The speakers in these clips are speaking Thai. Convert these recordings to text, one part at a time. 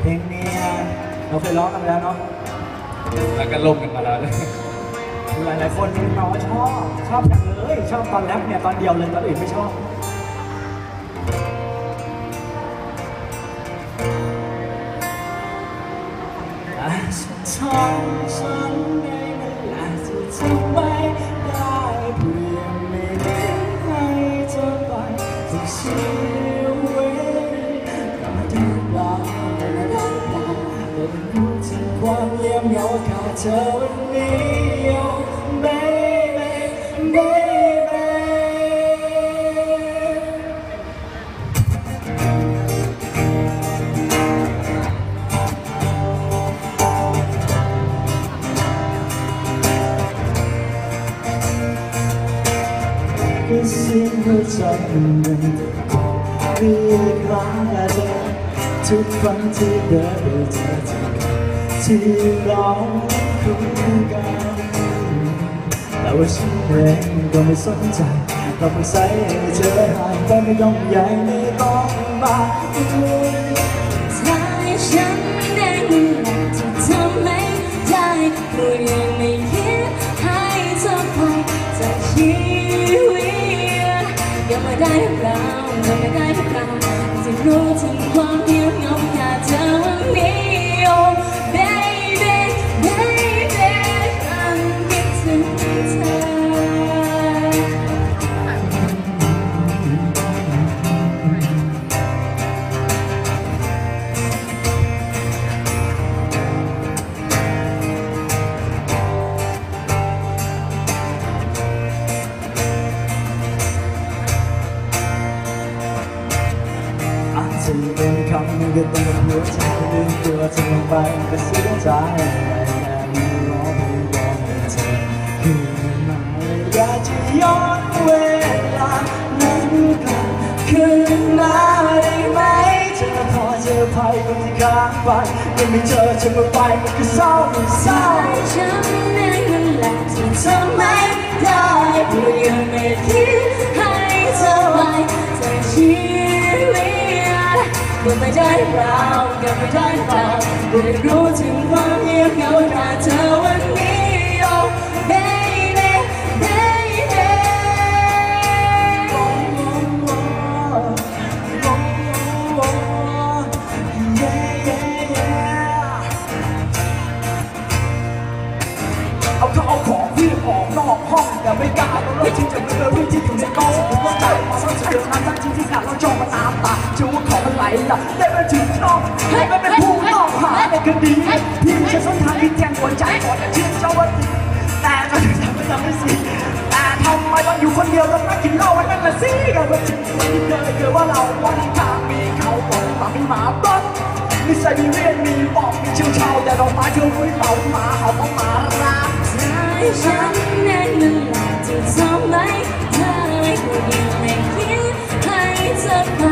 เพลงเนี้เราเคยร้องกันไปแล้วเนาะแล้วก็ล่มกันมาแล้วหลายหลายๆคนมีมาว่าชอบ ชอบจังเลย ชอบตอนแรปเนี่ยตอนเดียวเลยตอนอื่นไม่ชอบ อาจจะทำฉันได้นั่ ยอดขาดเธอวันนี้ oh baby baby ก็เสียงหัวใจมันเรียกร้องุกครั้งที่เดินไปเจอเธอที่เราคู่กันแต่ว่าฉันเองก็ไม่สนใจเราไปใส่ให้เธอหางไปไม่ต้องใหญ่ไม่ต้องมาอุ้ยถ้าฉันได้เงินแหละที่ทำไม่ได้ก็ยังไม่คิดให้เธอไปจากชีวิตยังไม่ได้เรายังไม่ได้ อาจะเป็นคำก็ต้องหัวใจลืมตัวเธอลงไปก็เสียใจอะไรแค่นี้ร้องไม่บอกให้เธอคืนมาอยากจะย้อนเวลานั้นกลับคืนมาได้ไหมเธอพอเจอภัยคนที่ค้างไปยังไม่เจอเธอเมื่อไปมันก็เศร้าเศร้า ไม่ได้เราก็ไม่ได้เราได้รู้ถึงความเงียบเหงาขาดเธอวันนี้ oh baby baby เอาเขาเอาของวิ่งออกนอกห้องแต่ไม่กล้าเราเลิกที่จะไม่เคยวิ่งที่อยู่ในกล้องผมว่าใจ หลหลับได้มาถึงช่องให้มันเป็นผู้ต้องหาในคดีพี่จะส้นทางที่แจ้งหัวใจก่อนเชื่อเจ้าว่าดีแต่จะทำไม่ทำไม่สิแต่ทำไมตองอยู่คนเดียวต้องนั่งกินเหล้าวันนั้นละสิกับว่าจริงที่เคยเกิดว่าเราวันทางมีเขาบอกมามีหมาบ้ามีไซบีเรียนมีบอกมีเชิวชาวแต่ดอกไม้เธอไม่เป่าหมาเขาต้องมารักใจฉันเองนั่นหละที่ทำไม่ได้ก็ยังไม่คิดให้เธอไป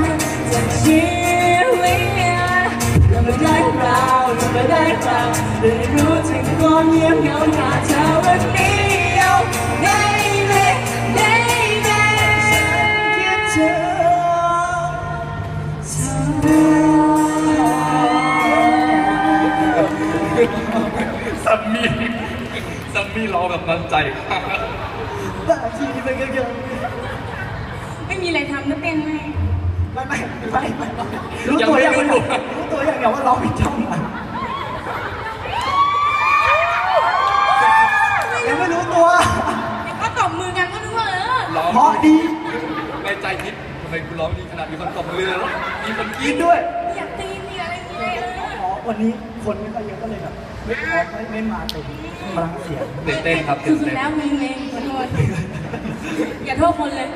จากชี วิตยังไม่ได้เรายังไม่ได้เราได้รู้ถึงความเงียบเหงาขาเธอวันนี้ oh baby baby เธอเธอซัมมี่ซัมมี่ร้องแบบมั่นใจมากบาทีมันก็ยังไม่มีอะไรทำนะเต้นไหม ไม่ไม่ไม่ไม่รู้ตัวอย่างรู้ตัวอย่างเดียวว่าร้องผิดช่องยังไม่รู้ตัวก็ตบมือกันก็นึกว่าเออร้องเพราะดีในใจคิดทำไมกูร้องดีขนาดมีคนตบมือแล้วมีคนกรี๊กิดนด้วยอยากตีมีอะไรอย่างเงี้ยอ๋อวันนี้คนไม่ค่อยเยอะก็เลยแบบไม่ไม่มาเต็มพลังเสียงตื่นเต้นครับคืตื่อนสุดเต้นแล้วมึงเองขอโทษอย่าโทษคนเลย